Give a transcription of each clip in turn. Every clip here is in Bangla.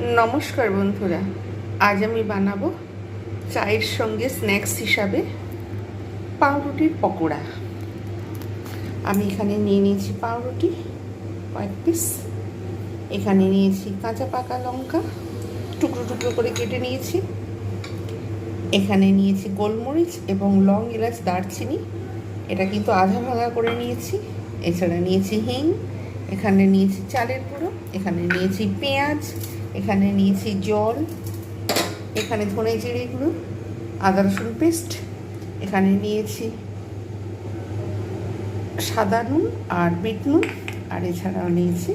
নমস্কার বন্ধুরা, আজ আমি বানাবো চায়ের সঙ্গে স্ন্যাক্স হিসাবে পাউরুটির পকোড়া। আমি এখানে নিয়ে নিয়েছি পাউরুটি, কয়েক পিস। এখানে নিয়েছি কাঁচা পাকা লঙ্কা, টুকরো টুকরো করে কেটে নিয়েছি। এখানে নিয়েছি গোলমরিচ এবং লং এলাচ দারচিনি। এটা কিন্তু আধা ভাঙা করে নিয়েছি। এছাড়া নিয়েছি হিং, এখানে নিয়েছি চালের গুঁড়ো, এখানে নিয়েছি পেঁয়াজ এখানে নিয়েছি জল, এখানে ধনে জিরে গুঁড়ো, আদা রসুন পেস্ট, এখানে নিয়েছি সাদা নুন আর বিট নুন, আর এছাড়াও নিয়েছি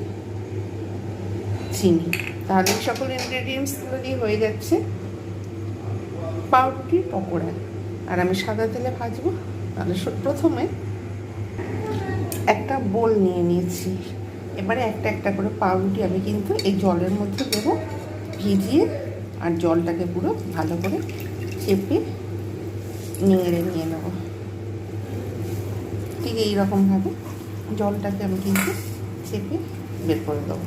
চিনি। তাহলে সকল ইনগ্রেডিয়েন্টসগুলো দিয়ে হয়ে যাচ্ছে পাউরুটির পকোড়া। আর আমি সাদা তেলে ভাজবো, তাহলে প্রথমে একটা বোল নিয়ে নিয়েছি। এবারে একটা একটা করে পাউরুটি আমি কিন্তু এই জলের মধ্যে দেবো, ভিজিয়ে আর জলটাকে পুরো ভালো করে চেপে নেড়ে নিয়ে নেব। ঠিক এইরকমভাবে জলটাকে আমি কিন্তু চেপে বের করে দেবো।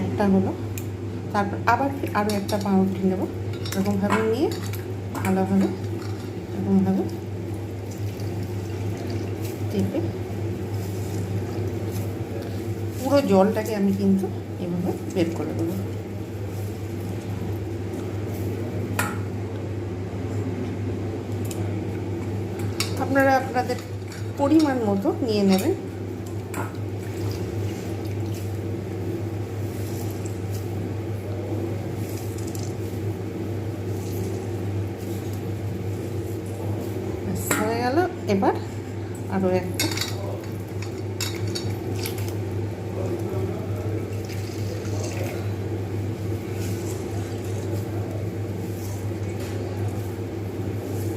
একটা হলো, তারপর আবার আরও একটা পাউরুটি নেব, এরকমভাবে নিয়ে ভালোভাবে এরকমভাবে চেপে পুরো জলটাকে আমি কিন্তু এভাবে বের করে দেবো। আপনারা আপনাদের পরিমাণ মতো নিয়ে নেবেন ব্যাস, হয়ে গেল এবার আরও একটা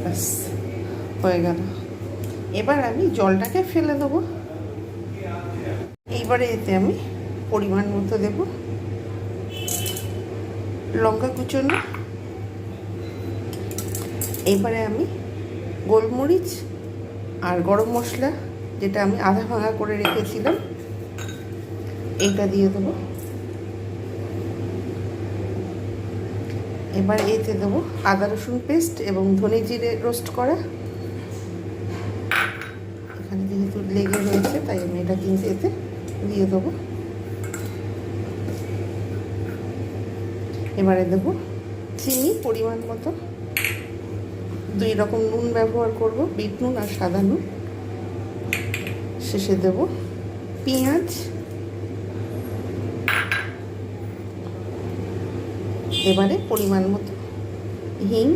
ব্যাস, হয়ে গেল। এবার আমি জলটাকে ফেলে দেবো। এইবারে এতে আমি পরিমাণ মতো দেব। লঙ্কা কুচনো। এবারে আমি গোলমরিচ আর গরম মশলা, যেটা আমি আধা ভাঙা করে রেখেছিলাম, এইটা দিয়ে দেবো। এবার এতে দেবো আদা রসুন পেস্ট এবং ধনে জিরে রোস্ট করা। এখানে যেহেতু লেগে রয়েছে, তাই আমি এটা কিন্তু এতে দিয়ে দেবো। এবারে দেবো চিনি পরিমাণ মতো। দুই রকম নুন ব্যবহার করব, বিট নুন আর সাদা নুন। শেষে দেব পেঁয়াজ। এবারে পরিমাণ মতো হিং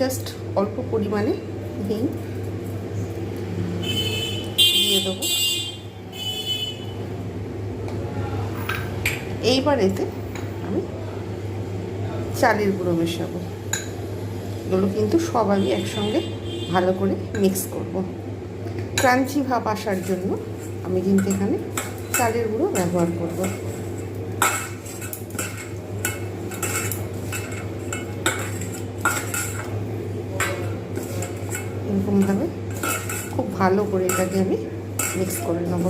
জাস্ট অল্প পরিমাণে হিং দিয়ে দেবো। এইবার এতে আমি চালের গুঁড়ো মেশাবো। এগুলো কিন্তু সব আমি একসঙ্গে ভালো করে মিক্স করব। ক্রাঞ্চি ভাব আসার জন্য আমি কিন্তু এখানে চালের গুঁড়ো ব্যবহার করব এরকমভাবে খুব ভালো করে এটাকে আমি মিক্স করে নেব।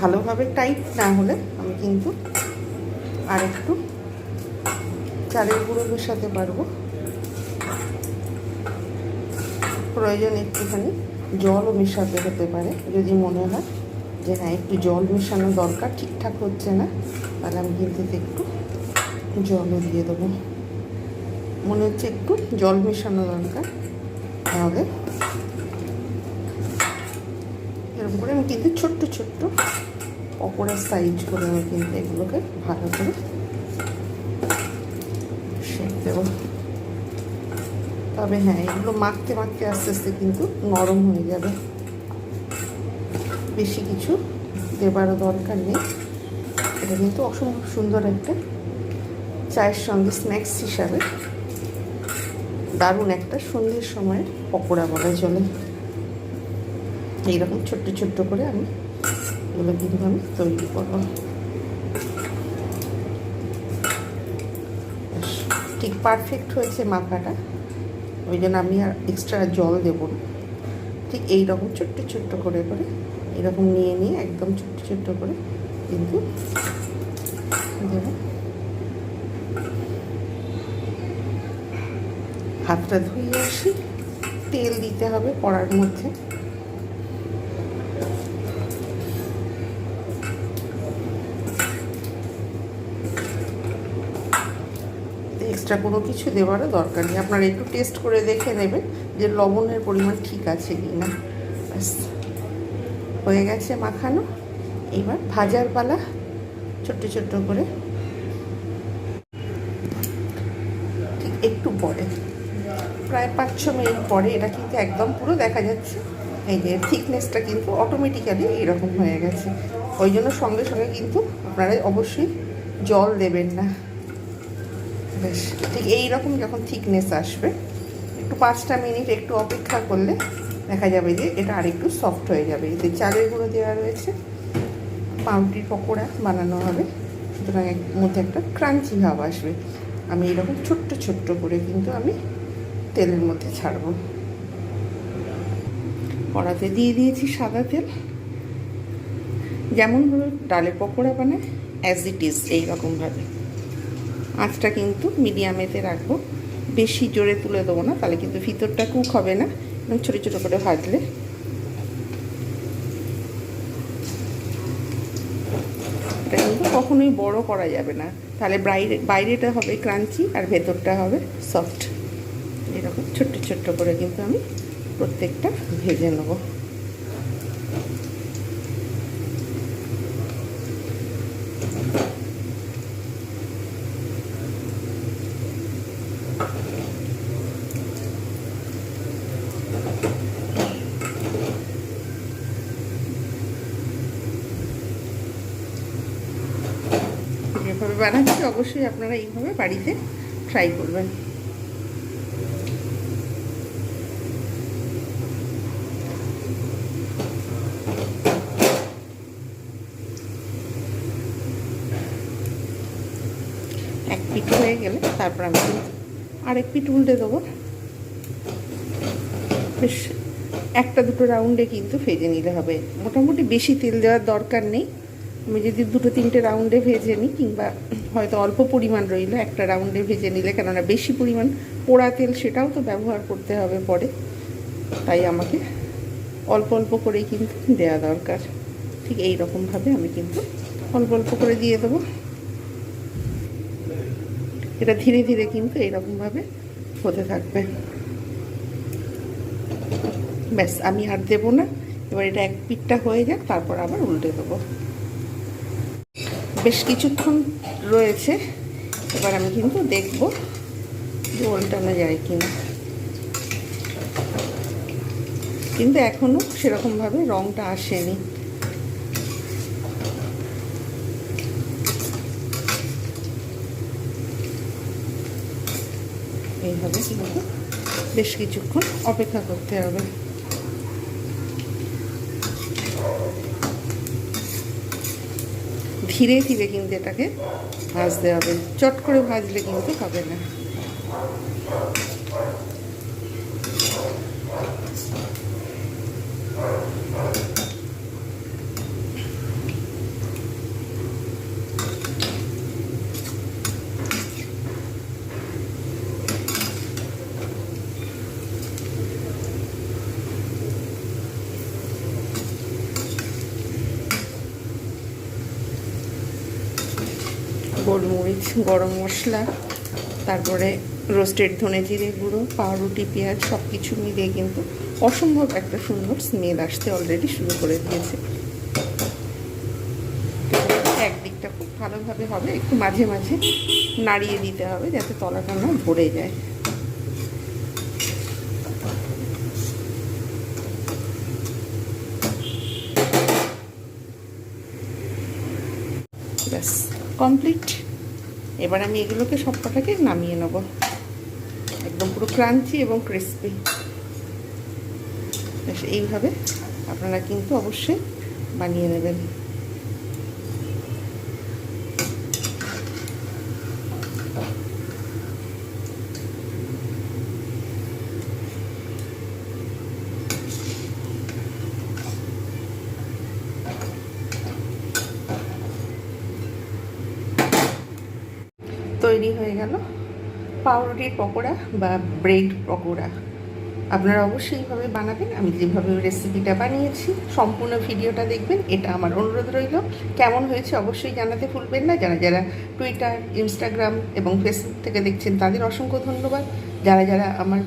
ভালোভাবে টাইট না হলে আমি কিন্তু আর একটু চালের গুঁড়ো মেশাতে পারব। প্রয়োজন একটুখানি জলও মেশাতে হতে পারে, যদি মনে হয় যে হ্যাঁ একটু জল মেশানো দরকার, ঠিকঠাক হচ্ছে না, তাহলে আমি কিন্তু একটু জলও দিয়ে দেবো। মনে হচ্ছে একটু জল মেশানো দরকার। তাহলে এরকম করে আমি কিন্তু ছোট্ট ছোট্ট পকোড়ার সাইজ করে আমি কিন্তু এগুলোকে ভালো করে শেপ তবে হ্যাঁ এগুলো মাখতে মাখতে আস্তে আস্তে কিন্তু নরম হয়ে যাবে। বেশি কিছু দেবারও দরকার নেই। এটা কিন্তু অসম্ভব সুন্দর একটা চায়ের সঙ্গে স্ন্যাক্স হিসাবে দারুণ একটা সন্ধ্যের সময় পকোড়া বলা চলে। এইরকম ছোট্ট ছোট্ট করে আমি এগুলো কিন্তু আমি তৈরি করব। ঠিক পারফেক্ট হয়েছে মাখাটা। ওই জন্য আমি আর এক্সট্রা জল দেবো না। ঠিক এই রকম ছোট্ট ছোট্ট করে করে এরকম নিয়ে নিয়ে একদম ছোট্ট ছোট্ট করে কিন্তু দেবো। হাতটা ধুয়ে আসি। তেল দিতে হবে কড়ার মধ্যে। এক্সট্রা কোনো কিছু দেওয়ারও দরকার নেই। আপনারা একটু টেস্ট করে দেখে নেবেন যে লবণের পরিমাণ ঠিক আছে কি না হয়ে গেছে মাখানো। এবার ভাজার পালা ছোট্ট ছোট্ট করে। ঠিক একটু পরে। প্রায় পাঁচ ছ মিনিট পরে এটা কিন্তু একদম পুরো দেখা যাচ্ছে। এই যে থিকনেসটা কিন্তু অটোমেটিক্যালি এরকম হয়ে গেছে। ওই জন্য সঙ্গে সঙ্গে কিন্তু আপনারা অবশ্যই জল দেবেন না। বেশ, ঠিক এই রকম যখন থিকনেস আসবে, একটু পাঁচটা মিনিট একটু অপেক্ষা করলে দেখা যাবে যে এটা আরেকটু সফট হয়ে যাবে। এতে চালের গুঁড়ো দেওয়া রয়েছে পাউরুটির পকোড়া বানানো হবে, সুতরাং মধ্যে একটা ক্রাঞ্চি ভাব আসবে। আমি এরকম ছোট্ট ছোট্ট করে কিন্তু আমি তেলের মধ্যে ছাড়বো। কড়াতে দিয়ে দিয়েছি সাদা তেল। যেমনভাবে ডালের পকোড়া বানায় অ্যাজ ইট ইজ এইরকমভাবে। আঁচটা কিন্তু মিডিয়ামেতে রাখব। বেশি জোরে তুলে দেবো না, তাহলে কিন্তু ভিতরটা কুক হবে না, এবং ছোটো ছোটো করে ভাজলে। এটা কিন্তু কখনোই বড় করা যাবে না। তাহলে বাইরে, বাইরেটা হবে ক্রাঞ্চি আর ভেতরটা হবে সফট এরকম ছোট্ট ছোট্ট করে কিন্তু আমি প্রত্যেকটা ভেজে নেব। যেভাবে বানাচ্ছি, অবশ্যই আপনারা এইভাবে বাড়িতে ট্রাই করবেন এক পিঠ হয়ে গেলে তারপর আমি আরেক পিঠ উল্টে দেবো। বেশ, একটা দুটো রাউন্ডে কিন্তু ভেজে নিলে হবে। মোটামুটি বেশি তেল দেওয়ার দরকার নেই। আমি যদি দুটো তিনটে রাউন্ডে ভেজে নিই, কিংবা হয়তো অল্প পরিমাণ রইল, একটা রাউন্ডে ভেজে নিলে, কেননা বেশি পরিমাণ পোড়া তেল সেটাও তো ব্যবহার করতে হবে পরে। তাই আমাকে অল্প অল্প করেই কিন্তু দেওয়া দরকার। ঠিক এই রকমভাবে আমি কিন্তু অল্প অল্প করে দিয়ে দেবো। এটা ধীরে ধীরে কিন্তু এরকমভাবে হতে থাকবে। ব্যাস, আমি আর দেবো না। এবার এটা এক পিঠটা হয়ে যাক, তারপর আবার উল্টে দেবো। বেশ কিছুক্ষণ রয়েছে, এবার আমি কিন্তু দেখব যে উল্টানো যায় কিনা। কিন্তু এখনও সেরকমভাবে রঙটা আসেনি। এইভাবে কিন্তু বেশ কিছুক্ষণ অপেক্ষা করতে হবে। ধীরে ধীরে কিন্তু এটাকে ভাজতে হবে। চট করে ভাজলে কিন্তু হবে না। গোলমরিচ গরম মশলা, তারপরে রোস্টেড ধনে জিরে গুঁড়ো, পাউরুটি, পেঁয়াজ সব কিছু মিলিয়ে কিন্তু অসম্ভব একটা সুন্দর স্মেল আসতে অলরেডি শুরু করে দিয়েছে। একদিকটা খুব ভালোভাবে হবে, একটু মাঝে মাঝে নাড়িয়ে দিতে হবে যাতে তলাটা না ধরে যায়। ব্যাস কমপ্লিট এবার আমি এগুলোকে সব কটাকে নামিয়ে নেব। একদম পুরো ক্রাঞ্চি এবং ক্রিস্পি। এইভাবে আপনারা কিন্তু অবশ্যই বানিয়ে নেবেন। তৈরি হয়ে গেল। পাউরুটির পকোড়া বা ব্রেড পকোড়া। আপনারা অবশ্যই এইভাবে বানাবেন। আমি যেভাবে রেসিপিটা বানিয়েছি, সম্পূর্ণ ভিডিওটা দেখবেন। এটা আমার অনুরোধ রইল। কেমন হয়েছে অবশ্যই জানাতে ভুলবেন না। যারা যারা টুইটার ইনস্টাগ্রাম এবং ফেসবুক থেকে দেখছেন, তাদের অসংখ্য ধন্যবাদ। যারা যারা আমার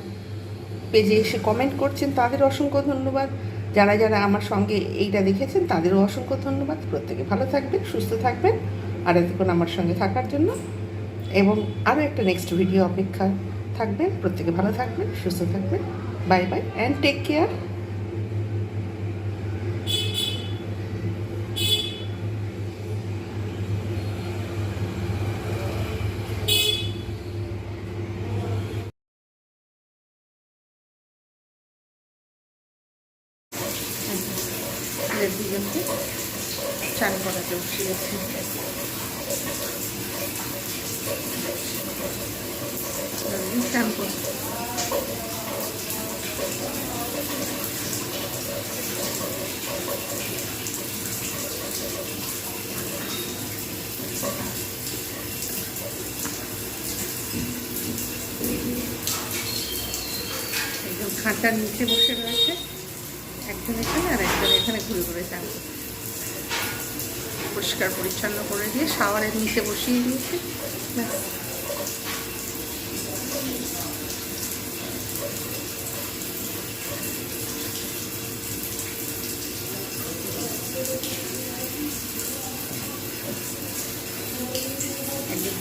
পেজে এসে কমেন্ট করছেন, তাদের অসংখ্য ধন্যবাদ। যারা যারা আমার সঙ্গে এইটা দেখেছেন, তাদেরও অসংখ্য ধন্যবাদ। প্রত্যেকে ভালো থাকবেন, সুস্থ থাকবেন। আর এতক্ষণ আমার সঙ্গে থাকার জন্য এবং আরও একটা নেক্সট ভিডিও অপেক্ষা থাকবে। প্রত্যেকে ভালো থাকবেন, সুস্থ থাকবেন। Bye bye and take care চান করাতে চান একদম খাঁচার নিচে বসে রয়েছে। একজন এখানে আর একজন এখানে ঘুরে ঘুরে চান পরিষ্কার পরিচ্ছন্ন করে দিয়ে শাওয়ারের নিচে বসিয়ে দিয়েছে।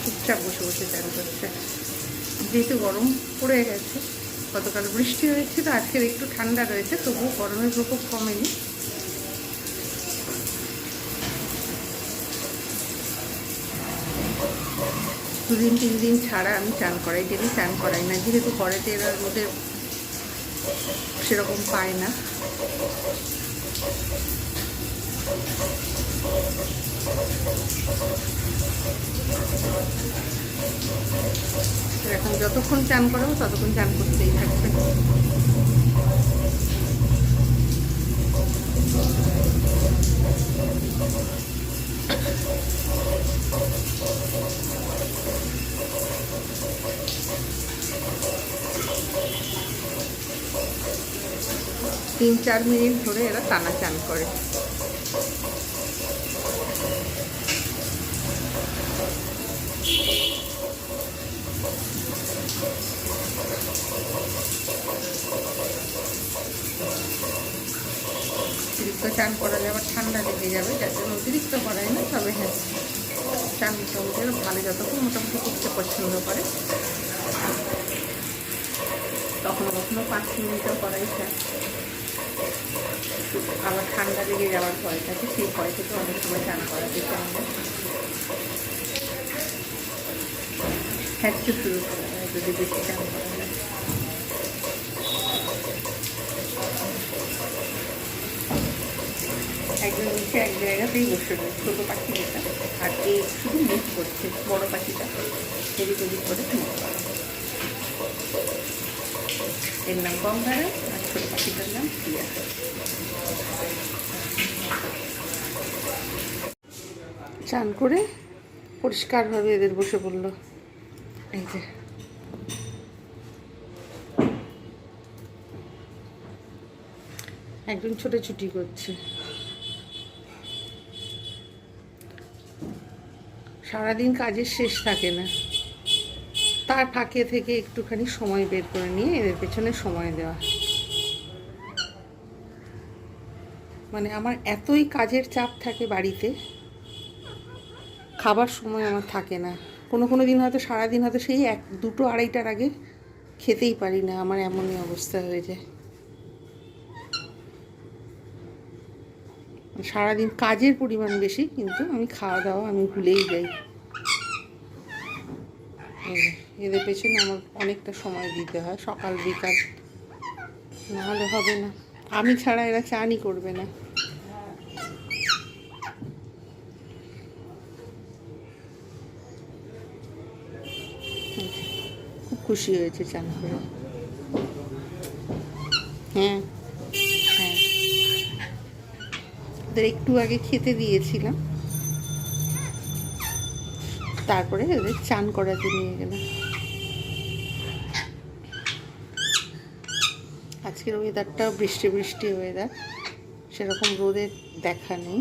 চুপচাপ বসে বসে চান করছে। যেহেতু গরম পড়ে গেছে, গতকাল বৃষ্টি হয়েছিল, আজকের একটু ঠান্ডা রয়েছে, তবুও গরমের প্রকোপ কমেনি। দুদিন, তিন দিন ছাড়া আমি চান করাই। ডেলি চান করাই না, যেহেতু ঘরেতে এরা রোদে সেরকম পায় না। এখন যতক্ষণ চান করাবো, ততক্ষণ চান করতেই থাকবে। তিন চার মিনিট ধরে এরা টানা চান করে। অতিরিক্ত চান করালে আবার ঠান্ডা লেগে যাবে, যার জন্য অতিরিক্ত করাই না, তবে হ্যাঁ। চান মোটামুটি ভালো যতক্ষণ মোটামুটি করতে পছন্দ করে। কখনো কখনো পাঁচ মিনিটও করাই যায়। আবার ঠান্ডা লেগে যাওয়ার ভয় থাকে, সেই ভয় থেকে অনেক সময় চান করাতে হবে হ্যাঁ শুরু করা, যদি বেশি চান করা। যায় এক জায়গাতেই বসে রয়েছে, ছোটো পাখি যেটা আর শুধু মুখ করছে, বড় পাখিটা, এদিক করে মুখ এর নাম আর ছোটো পাখিটার নাম প্রিয়া। চান করে পরিষ্কারভাবে এদের বসে পড়ল। এই যে। একজন ছোটাছুটি করছে। সারাদিন কাজের শেষ থাকে না। তার ফাঁকে থেকে একটুখানি সময় বের করে নিয়ে এদের পেছনে সময় দেওয়া। মানে আমার এতই কাজের চাপ থাকে বাড়িতে, খাবার সময় আমার থাকে না। কোনো কোনো দিন হয়তো সারাদিন হয়তো সেই এক, দুটো আড়াইটার আগে খেতেই পারি না, আমার এমনই অবস্থা হয়ে যায়। সারাদিন কাজের পরিমাণ বেশি, কিন্তু আমি খাওয়া দাওয়া আমি ভুলেই যাই। এদের পেছনে আমার অনেকটা সময় দিতে হয়, সকাল বিকাল। নাহলে হবে না। আমি ছাড়া এরা চানই করবে না। খুব খুশি হয়েছে চান করে। হ্যাঁ। ওদের একটু আগে খেতে দিয়েছিলাম। তারপরে ওদের চান করাতে নিয়ে গেলাম। আজকের ওয়েদারটা বৃষ্টি বৃষ্টি ওয়েদার সেরকম রোদের দেখা নেই।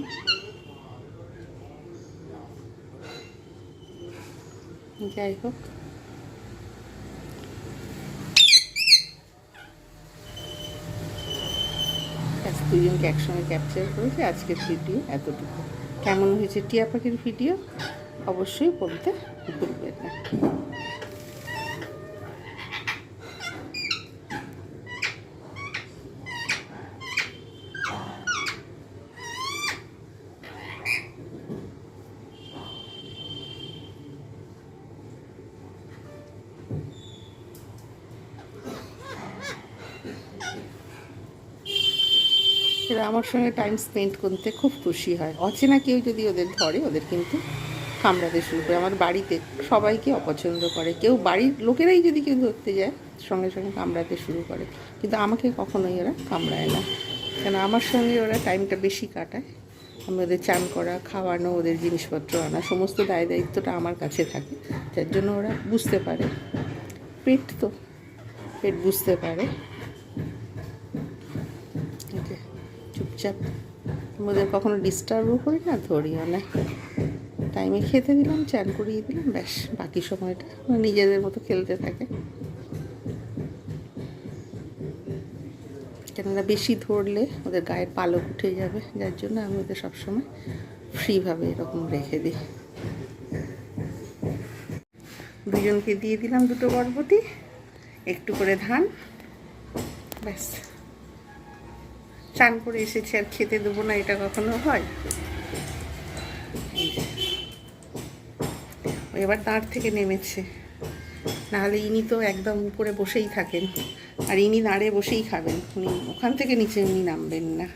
যাই হোক। দুজনকে একসঙ্গে ক্যাপচার করেছি, আজকের ভিডিও এতটুকু। কেমন হয়েছে টিয়া পাখির ভিডিও অবশ্যই বলতে ভুলবেন না। আমার সঙ্গে টাইম স্পেন্ড করতে খুব খুশি হয়। অচেনা কেউ যদি ওদের ধরে, ওদের কিন্তু কামড়াতে শুরু করে। আমার বাড়িতে সবাইকে অপছন্দ করে। কেউ বাড়ির লোকেরাই যদি কেউ ধরতে যায়, সঙ্গে সঙ্গে কামড়াতে শুরু করে। কিন্তু আমাকে কখনোই ওরা কামড়ায় না। কেন আমার সঙ্গে ওরা টাইমটা বেশি কাটায়। আমি ওদের চান করা, খাওয়ানো, ওদের জিনিসপত্র আনা, সমস্ত দায় দায়িত্বটা আমার কাছে থাকে। যার জন্য ওরা বুঝতে পারে। পেট তো, পেট বুঝতে পারে এই যে চুপচাপ। ওদের কখনো ডিস্টার্বও করি না, ধরিও না। টাইমে খেতে দিলাম, চান করিয়ে দিলাম, ব্যাস, বাকি সময়টা নিজেদের মতো খেলতে থাকে। কেননা বেশি ধরলে ওদের গায়ের পালক উঠে যাবে, যার জন্য আমি ওদের সবসময় ফ্রিভাবে এরকম রেখে দিই। দুজনকে দিয়ে দিলাম দুটো বরবটি, একটু করে ধান, ব্যাস। চান করে এসেছি আর খেতে দেবো না, এটা কখনো হয়। এবার দাঁড় থেকে নেমেছে। নাহলে ইনি তো একদম উপরে বসেই থাকেন। আর ইনি দাঁড়ে বসেই খাবেন। উনি ওখান থেকে নিচে উনি নামবেন না।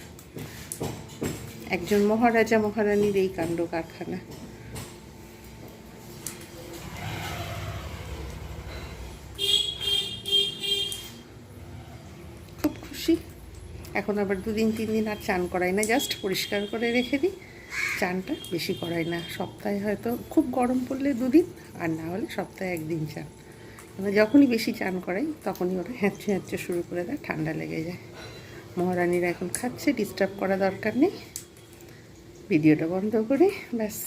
একজন মহারাজা মহারানীর এই কাণ্ড কারখানা খুব খুশি এখন আবার দুদিন তিন দিন আর চান করাই না জাস্ট পরিষ্কার করে রেখে দিই। চানটা বেশি করাই না, সপ্তাহে হয়তো খুব গরম পড়লে দুদিন, আর না হলে সপ্তাহে একদিন চান। মানে যখনই বেশি চান করাই, তখনই ওরা হ্যাঁচে হ্যাঁচে শুরু করে দেয়, ঠান্ডা লেগে যায়। মহারানীরা এখন খাচ্ছে ডিস্টার্ব করা দরকার নেই। ভিডিওটা বন্ধ করে, ব্যাস।